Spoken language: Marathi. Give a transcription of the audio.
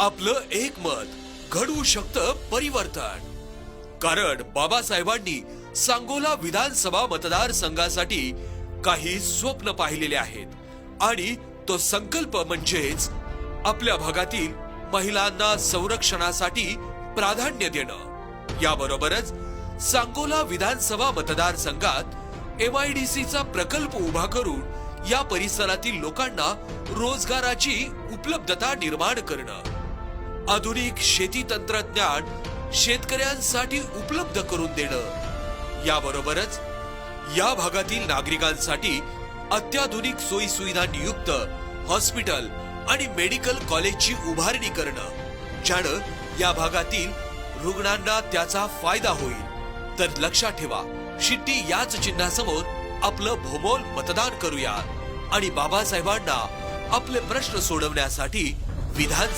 आपलं एक मत घडवू शकतं परिवर्तन. कारण बाबासाहेबांनी सांगोला विधानसभा मतदारसंघासाठी काही स्वप्न पाहिलेले आहेत आणि तो संकल्प म्हणजेच आपल्या भागातील महिलांना संरक्षणासाठी प्राधान्य देणं. याबरोबरच सांगोला विधानसभा मतदारसंघात एमआयडीसीचा प्रकल्प उभा करून या परिसरातील लोकांना रोजगाराची उपलब्धता निर्माण करणं. आधुनिक शेती तंत्रज्ञान शेतकऱ्यांसाठी उपलब्ध करून देणं. याबरोबरच या भागातील नागरिकांसाठी अत्याधुनिक सोयी सुविधांनी युक्त हॉस्पिटल आणि मेडिकल कॉलेजची उभारणी करणं ज्यानं या भागातील रुग्णांना त्याचा फायदा होईल. तर लक्षात ठेवा शिट्टी याच चिन्हासमोर आपलं भोमोल मतदान करूया आणि बाबासाहेबांना आपले प्रश्न सोडवण्यासाठी विधान